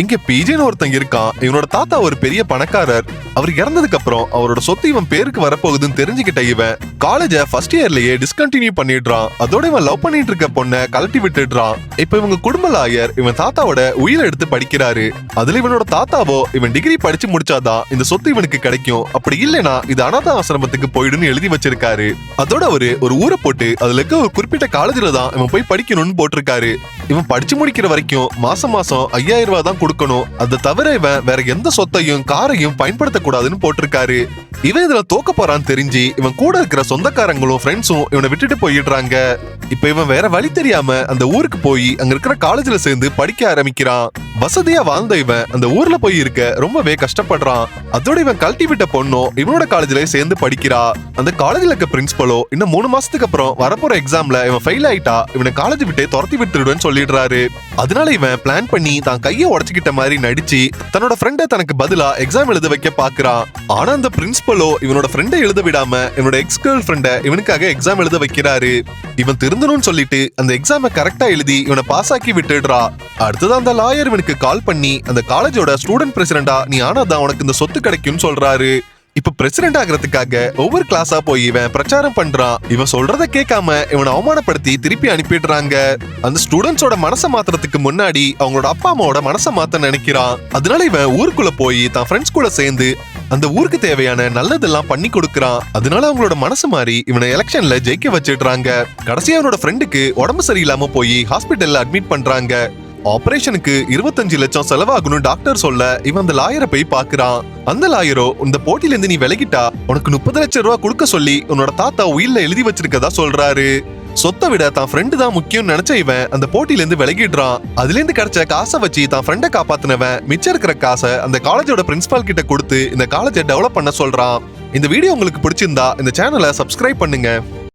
இங்க பிஜேன்னு ஒருத்தங்க இருக்கான். இவனோட தாத்தா ஒரு பெரிய பணக்காரர். அவர் இறந்ததுக்கு அப்புறம் அவரோட சொத்து இவன் பேருக்கு வரப்போகுதுன்னு தெரிஞ்சுக்கிட்ட இவன் காலேஜ ஃபர்ஸ்ட் இயர்லயே டிஸ்கண்டினியூ பண்ணிடுறான். அதோட இவன் லவ் பண்ணிட்டு இருக்க பொண்ணை கலட்டி விட்டுடுறான். இப்ப இவங்க குடும்ப லாயர் இவன் தாத்தாவோட உயிரை எடுத்து படிக்கிறாரு. அதுல இவனோட தாத்தாவோ இவன் டிகிரி படிச்சு முடிச்சாதான் இந்த சொத்து இவனுக்கு கிடைக்கும். அப்படி இல்லைனா இது அனாத ஆசிரமத்துக்கு போயிடுன்னு எழுதி வச்சிருக்காரு. அதோட அவரு ஒரு ஊரை போட்டு அதுல இருக்க ஒரு குறிப்பிட்ட காலேஜ்ல தான் இவன் போய் படிக்கணும்னு போட்டிருக்காரு. இவன் படிச்சு முடிக்கிற வரைக்கும் மாசம் மாசம் ஐயாயிரம் ரூபாய் தான் கொடுக்கணும். அதை தவிர இவன் வேற எந்த சொத்தையும் காரையும் பயன்படுத்த பயன்படுத்தக்கூடாதுன்னு போட்டிருக்காரு. இவன் இதுல தோக்க போறான்னு தெரிஞ்சு இவன் கூட இருக்கிற சொந்தக்காரங்களும் ஃப்ரெண்ட்ஸும் இவனை விட்டுட்டு போயிடுறாங்க. இப்ப இவன் வேற வழி தெரியாம அந்த ஊருக்கு போய் அங்க இருக்கிற காலேஜ்ல சேர்ந்து படிக்க ஆரம்பிக்கிறான். வசதியா வாழ்ந்த இவன் அந்த ஊர்ல போய் இருக்க ரொம்பவே கஷ்டப்படுறான். அதோட இவன் கழட்டி விட்ட பொண்ணும் இவனோட காலேஜ்ல சேர்ந்து படிக்கிறா. அந்த காலேஜ்ல இருக்க பிரின்சிபலோ இன்னும் மூணு மாசத்துக்கு அப்புறம் வரப்போற எக்ஸாம்ல இவன் ஃபெயில் ஆயிட்டா இவனை காலேஜ் விட்டே துரத்தி விட்டுடுவேன்னு சொல்லிடுறாரு. அதனால இவன் பிளான் பண்ணி தான் கையை உடச்சுக்கிட்ட மாதிரி நடிச்சு தன்னோட ஃப்ரெண்டை தனக்கு பதிலா எக்ஸாம் எழுத வைக்க பாக்குறான். ஆனா அந்த பிரின்சிபலோ இவனோட ஃப்ரெண்டை எழுத விடாம இவனோட எக்ஸ் கேர்ள் ஃப்ரெண்டை இவனுக்காக எக்ஸாம் எழுத வைக்கிறாரு. இவன் திருந்தணும்னு சொல்லிட்டு அந்த எக்ஸாமை கரெக்டா எழுதி இவனை பாஸ் ஆக்கி விட்டுடுறா. அடுத்தது அந்த லாயர் இவனுக்கு கால் பண்ணி அந்த காலேஜோட ஸ்டூடெண்ட் பிரசிடண்டா நீ ஆனாதான் உனக்கு இந்த சொத்து கிடைக்கும்னு சொல்றாரு. இப்ப பிரசிடென்ட் ஆகிறதுக்காக ஒவ்வொரு கிளாஸா போய் இவன் பிரச்சாரம் பண்றான். இவன் சொல்றத கேட்காம இவனை அவமானப்படுத்தி திருப்பி அனுப்பிடுறாங்க. அந்த ஸ்டூடெண்ட்ஸோட மனசை மாத்துறதுக்கு முன்னாடி அவங்களோட அப்பா அம்மாவோட மனசை மாத்த நினைக்கிறான். அதனால இவன் ஊருக்குள்ள போய் தான் ஃப்ரெண்ட்ஸ் கூட சேர்ந்து அந்த ஊருக்கு தேவையான நல்லதெல்லாம் பண்ணி கொடுக்கறான். அதனால அவங்களோட மனசு மாறி இவனை எலெக்ஷன்ல ஜெயிக்க வச்சிடுறாங்க. கடைசியா அவனோட ஃப்ரெண்டுக்கு உடம்பு சரியில்லாம போய் ஹாஸ்பிட்டல்ல அட்மிட் பண்றாங்க. ஆபரேஷனுக்கு இருபத்தஞ்சு லட்சம் செலவாகணும் டாக்டர் சொல்ல இவன் அந்த லாயரை போய் பாக்குறான் அந்த லாயரோ இந்த போட்டில இருந்து நீ விலகிட்டா உனக்கு முப்பது லட்சம் ரூபாய் கொடுக்க சொல்லி உன்னோட தாத்தா உயில்ல எழுதி வச்சிருக்கதா சொல்றாரு. சொத்தை விட தான் ஃப்ரெண்டு தான் முக்கியம் நினைச்ச இவன் அந்த போட்டில இருந்து விலகிடுறான். அதுல இருந்து கிடைச்ச காசை வச்சு தான் ஃப்ரெண்டை காப்பாத்தினவன் மிச்சம் இருக்கிற காசை அந்த காலேஜோட பிரின்சிபால் கிட்ட கொடுத்து இந்த காலேஜை டெவலப் பண்ண சொல்றான். இந்த வீடியோ உங்களுக்கு பிடிச்சிருந்தா இந்த சேனலை சப்ஸ்கிரைப் பண்ணுங்க.